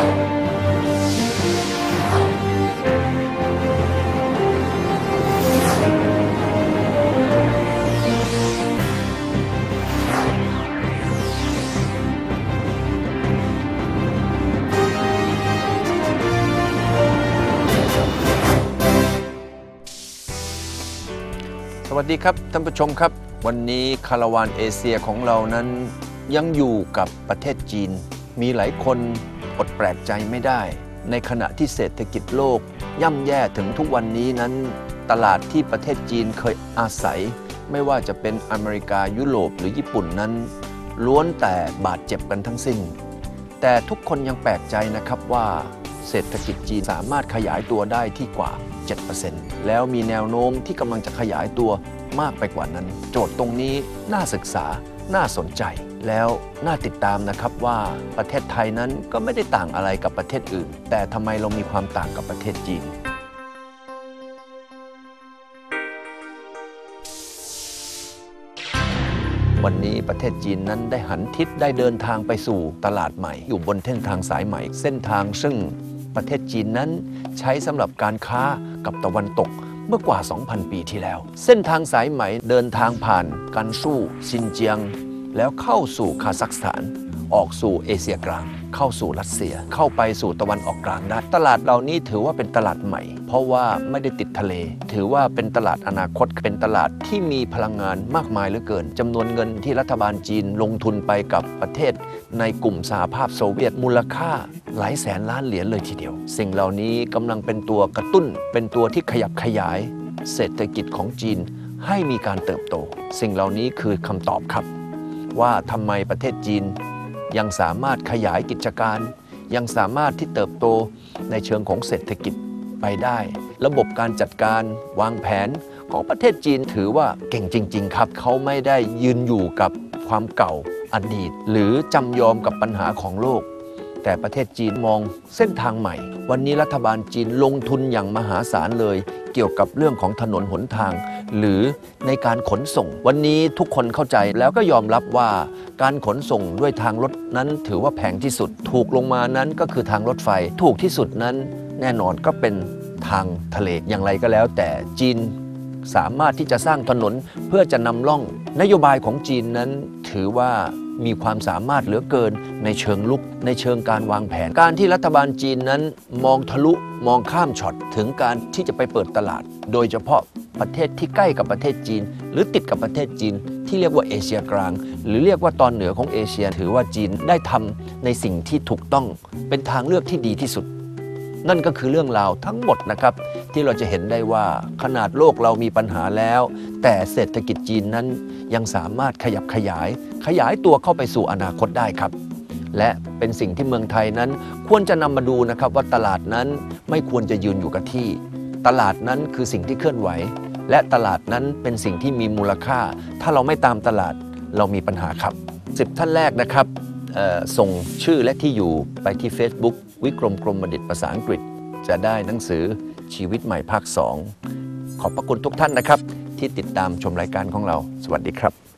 สวัสดีครับท่านผู้ชมครับ วันนี้คาราวานเอเชียของเรานั้นยังอยู่กับประเทศจีน มีหลายคน อดแปลกใจไม่ได้ ในขณะที่เศรษฐกิจโลก ย่ำแย่ถึงทุกวันนี้นั้น ตลาดที่ประเทศจีนเคยอาศัย ไม่ว่าจะเป็นอเมริกายุโรปหรือญี่ปุ่นนั้น ล้วนแต่บาดเจ็บกันทั้งสิ้น แต่ทุกคนยังแปลกใจนะครับว่าเศรษฐกิจจีนสามารถขยายตัวได้ที่กว่า 7%แล้วมีแนวโน้มที่กำลังจะขยายตัวมากไปกว่านั้น โจทย์ตรงนี้น่าศึกษา น่าสนใจ แล้วน่าติดตามนะครับว่าประเทศไทยนั้นก็ไม่ได้ต่างอะไรกับประเทศอื่น แต่ทำไมเรามีความต่างกับประเทศจีนวันนี้ประเทศจีนนั้นได้หันทิศได้เดินทางไปสู่ตลาดใหม่ อยู่บนเส้นทางสายใหม่ เส้นทางซึ่งประเทศจีนนั้นใช้สำหรับการค้ากับตะวันตก เมื่อกว่า 2,000 ปีที่แล้ว เส้นทางสายไหมเดินทางผ่านกันสู้ซินเจียง แล้วเข้าสู่คาซัคสถาน ออกสู่เอเชียกลาง เข้าสู่รัสเซีย เข้าไปสู่ตะวันออกกลางได้ ตลาดเหล่านี้ถือว่าเป็นตลาดใหม่ เพราะว่าไม่ได้ติดทะเล ถือว่าเป็นตลาดอนาคต เป็นตลาดที่มีพลังงานมากมายเหลือเกินจำนวนเงินที่รัฐบาลจีนลงทุนไปกับประเทศ ในกลุ่มสหภาพโซเวียตมูลค่าหลายแสนล้านเหรียญเลยทีเดียว สิ่งเหล่านี้กำลังเป็นตัวกระตุ้น เป็นตัวที่ขยับขยาย เศรษฐกิจของจีนให้มีการเติบโต สิ่งเหล่านี้คือคำตอบครับ ว่าทำไมประเทศจีน ยังสามารถขยายกิจการ ยังสามารถที่เติบโตในเชิงของเศรษฐกิจไปได้ ระบบการจัดการวางแผนของประเทศจีนถือว่าเก่งจริง ๆ ครับ เขาไม่ได้ยืนอยู่กับความเก่าอดีต หรือจำยอมกับปัญหาของโลก แต่ประเทศจีนมองเส้นทางใหม่ วันนี้รัฐบาลจีนลงทุนอย่างมหาศาลเลย เกี่ยวกับเรื่องของถนนหนทาง หรือในการขนส่ง วันนี้ทุกคนเข้าใจแล้วก็ยอมรับว่าการขนส่งด้วยทางรถนั้นถือว่าแพงที่สุด ถูกลงมานั้นก็คือทางรถไฟถูกที่สุดนั้น แน่นอนก็เป็นทางทะเลอย่างไรก็แล้ว แต่จีนสามารถที่จะสร้างถนนเพื่อจะนำล่องนโยบายของจีนนั้นถือว่า มีความสามารถเหลือเกินในเชิงลุก ในเชิงการวางแผน การที่รัฐบาลจีนนั้นมองทะลุมองข้ามช็อตถึงการที่จะไปเปิดตลาด โดยเฉพาะประเทศที่ใกล้กับประเทศจีน หรือติดกับประเทศจีน ที่เรียกว่าเอเชียกลาง หรือเรียกว่าตอนเหนือของเอเชีย ถือว่าจีนได้ทำในสิ่งที่ถูกต้องเป็นทางเลือกที่ดีที่สุด นั่นก็คือเรื่องราวทั้งหมดนะครับ ที่เราจะเห็นได้ว่าขนาดโลกเรามีปัญหาแล้ว แต่เศรษฐกิจจีนนั้นยังสามารถขยับขยาย ขยายตัวเข้าไปสู่อนาคตได้ครับและเป็นสิ่งที่เมืองไทยนั้นควรจะนำมาดูนะครับว่าตลาดนั้นไม่ควรจะยืนอยู่กับที่ ตลาดนั้นคือสิ่งที่เคลื่อนไหว และตลาดนั้นเป็นสิ่งที่มีมูลค่า ถ้าเราไม่ตามตลาดเรามีปัญหาครับ 10 ท่านแรกนะครับส่งชื่อและที่อยู่ไปที่ Facebook วิกรมกรมบัณฑิตภาษาอังกฤษ จะได้หนังสือชีวิตใหม่ภาค 2 ขอบพระคุณทุกท่านนะครับ ที่ติดตามชมรายการของเรา สวัสดีครับ